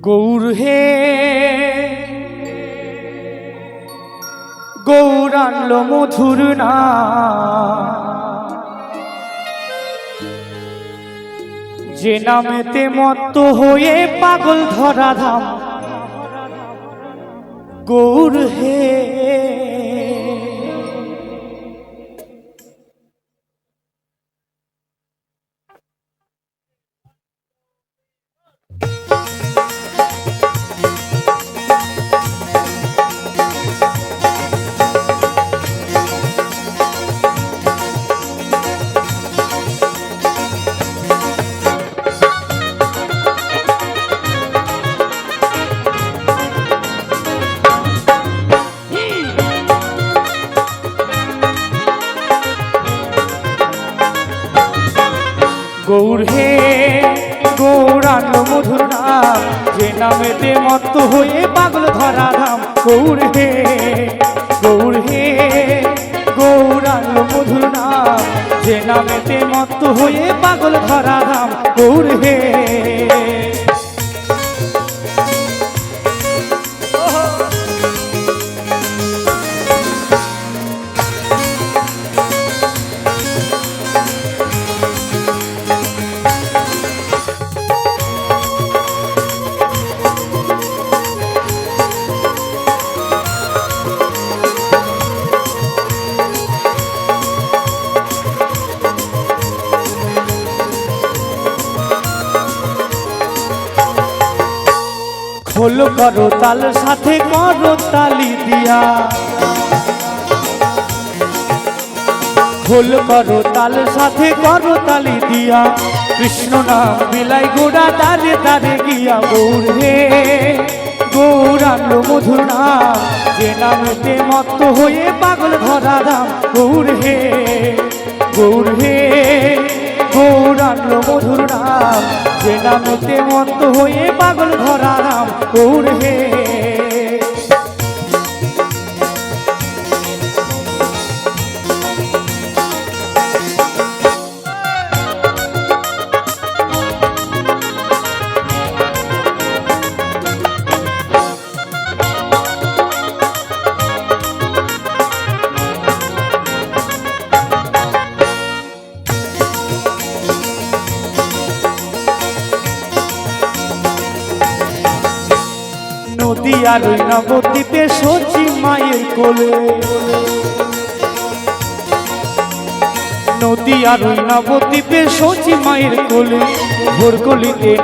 গৌর হে। গৌর আনলো মধুর না। যে নামেতে মত্ত হয়ে পাগল ধরা ধাম। গৌর হে। গৌর হে গৌরাঙ্গ মধুর নাম যে নামেতে মত্ত হয়ে পাগল ধরা ধাম, গৌর হে গৌর হে গৌরাঙ্গ মধুর নাম যে নামেতে মত্ত হয়ে পাগল ধরা ধাম, গৌর হে। খোল করো তাল, সাথে করো তালি দিয়া। খোল করো তাল, সাথে করো তালি দিয়া। কৃষ্ণ নাম বিলাই গোড়া তারে তারে গিয়া হে। গৌরাঙ্গ মধুর নাম, যে নামেতে মত্ত হয়ে পাগল ধরা দাম গৌর হে গৌর হে। গৌরাঙ্গ মধুর নাম যে নামেতে মন্ত হয়ে পাগল ধরা নাম গৌর হে আর ওই নবদ্বীপে সচি মায়ের কোলে। নদী আর নবদ্বীপে সচি মায়ের কোলে।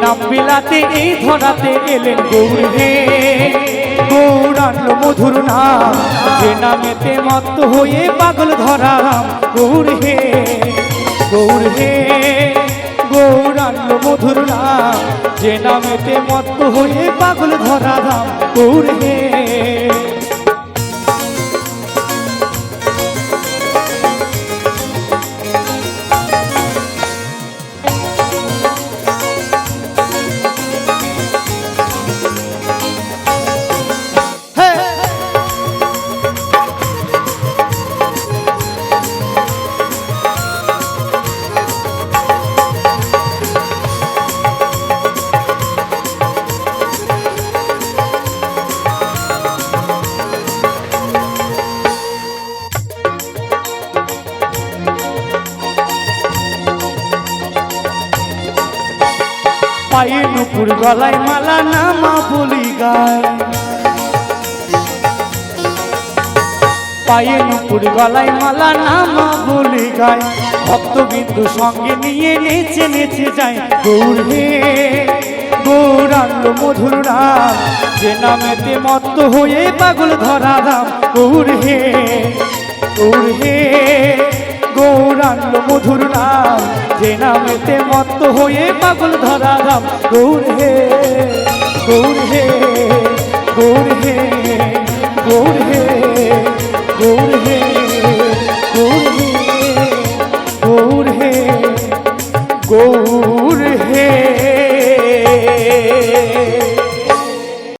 নাম বিলাতে এই ধরাতে এলেন গৌর হে। মধুর নাম, যে নামেতে হয়ে পাগল ধরা। গৌর যে মত হয়ে পাগল ধরা দাম গৌর পায়ে নুপুর গলায় মালা নামা বলি গায়। পায়ে নুপুর গলায় মালা নামা বলি গায়। ভক্তবিন্দু সঙ্গে নিয়ে নেচে নেচে যায় গৌর হে। গৌরাঙ্গ মধুর রাম যে নামেতে মত্ত হয়ে পাগল ধরা রাম গৌর হে। গৌর হে। গৌরাঙ্গ মধুর নাম, যে নামেতে মত্ত হয়ে পাগল ধরা রাম গৌর হে গৌর হে গৌর হে গৌর হে গৌর হে।